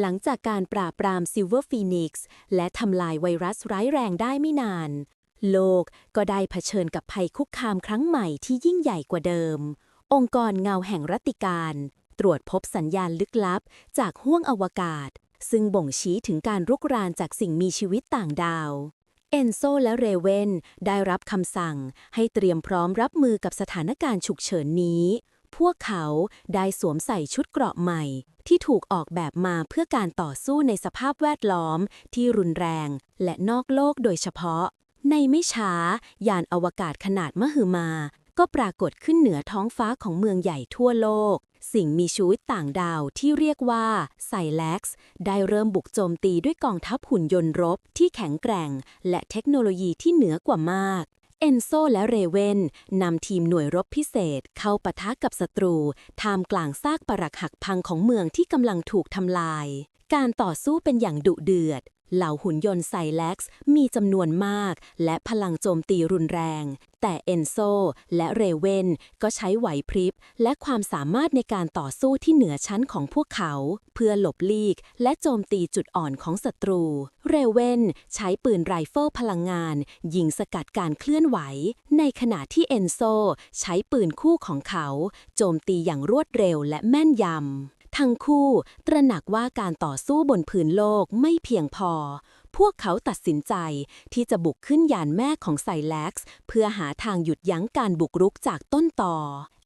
หลังจากการปราบปรามซิลเวอร์ฟีนิกซ์และทำลายไวรัสร้ายแรงได้ไม่นาน โลกก็ได้เผชิญกับภัยคุกคามครั้งใหม่ที่ยิ่งใหญ่กว่าเดิม องค์กรเงาแห่งรัติการ ตรวจพบสัญญาณลึกลับจากห้วงอวกาศ ซึ่งบ่งชี้ถึงการรุกรานจากสิ่งมีชีวิตต่างดาวเอนโซและเรเวนได้รับคำสั่งให้เตรียมพร้อมรับมือกับสถานการณ์ฉุกเฉินนี้ พวกเขาได้สวมใส่ชุดเกราะใหม่ ที่ถูกออกแบบมาเพื่อการต่อสู้ในสภาพแวดล้อม ที่รุนแรง และนอกโลกโดยเฉพาะ ในไม่ช้ายานอวกาศขนาดมหึมา ก็ปรากฏขึ้นเหนือท้องฟ้าของเมืองใหญ่ทั่วโลก สิ่งมีชีวิตต่างดาวที่เรียกว่าไซแล็กซ์ได้เริ่มบุกโจมตีด้วยกองทัพหุ่นยนต์รบที่แข็งแกร่ง และเทคโนโลยีที่เหนือกว่ามาก เอนโซและเรเวนนำทีมหน่วยรบพิเศษเข้าปะทะกับศัตรูท่ามกลางซากปรักหักพังของเมืองที่กำลังถูกทำลาย การต่อสู้เป็นอย่างดุเดือด เหล่าหุ่นยนต์ไซแล็กซ์มีจำนวนมาก และพลังโจมตีรุนแรง แต่เอนโซและเรเวนก็ใช้ไหวพริบ และความสามารถในการต่อสู้ที่เหนือชั้นของพวกเขา เพื่อหลบลีก และโจมตีจุดอ่อนของศัตรู เรเวนใช้ปืนไรเฟิลพลังงาน ยิงสกัดการเคลื่อนไหว ในขณะที่เอนโซใช้ปืนคู่ของเขา โจมตีอย่างรวดเร็วและแม่นยำ ทั้งคู่ตระหนักว่าการต่อสู้บนผืนโลกไม่เพียงพอ พวกเขาตัดสินใจที่จะบุกขึ้นยานแม่ของไซแล็กซ์เพื่อหาทางหยุดยั้งการบุกรุกจากต้นต่อ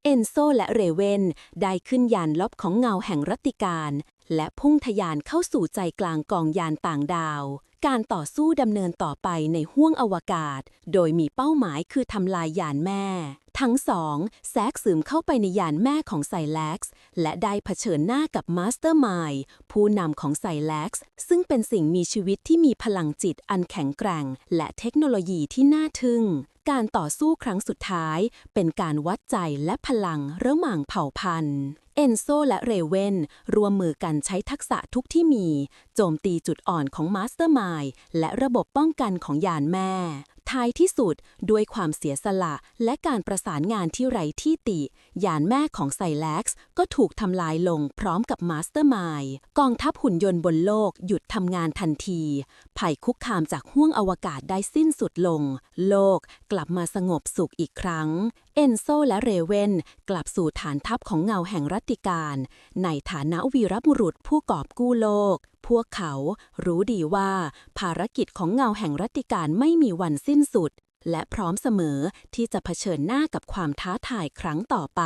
เอนโซและเรเวนได้ขึ้นยานลบของเงาแห่งรัติการ และพุ่งทะยานเข้าสู่ใจกลางกองยานต่างดาว การต่อสู้ดำเนินต่อไปในห้วงอวกาศ โดยมีเป้าหมายคือทำลายยานแม่ ทั้งสองแทรกซึมเข้าไปในยานแม่ของไซแล็กซ์และได้เผชิญหน้ากับมาสเตอร์มายผู้นำของไซแล็กซ์ซึ่งเป็นสิ่งมีชีวิตที่มีพลังจิตอันแข็งแกร่ง และเทคโนโลยีที่น่าทึ่งการต่อสู้ครั้งสุดท้าย เป็นการวัดใจและพลังระหว่างเผ่าพันธุ์ เอนโซและเรเวนรวมมือกันใช้ทักษะทุกที่มี โจมตีจุดอ่อนของมาสเตอร์มายและระบบป้องกันของยานแม่ ท้ายที่สุดด้วยความเสียสละและการประสานงานที่ไร้ที่ติ ยานแม่ของไซแล็กซ์ก็ถูกทำลายลงพร้อมกับมาสเตอร์มายกองทัพหุ่นยนต์บนโลกหยุดทำงานทันที ภัยคุกคามจากห้วงอวกาศได้สิ้นสุดลง โลกกลับมาสงบสุขอีกครั้ง เอนโซและเรเวนกลับสู่ฐานทัพของเงาแห่งรัตติการ ในฐานะวีรบุรุษผู้กอบกู้โลก พวกเขารู้ดีว่าภารกิจของเงาแห่งรัติการไม่มีวันสิ้นสุด และพร้อมเสมอที่จะเผชิญหน้ากับความท้าทายครั้งต่อไป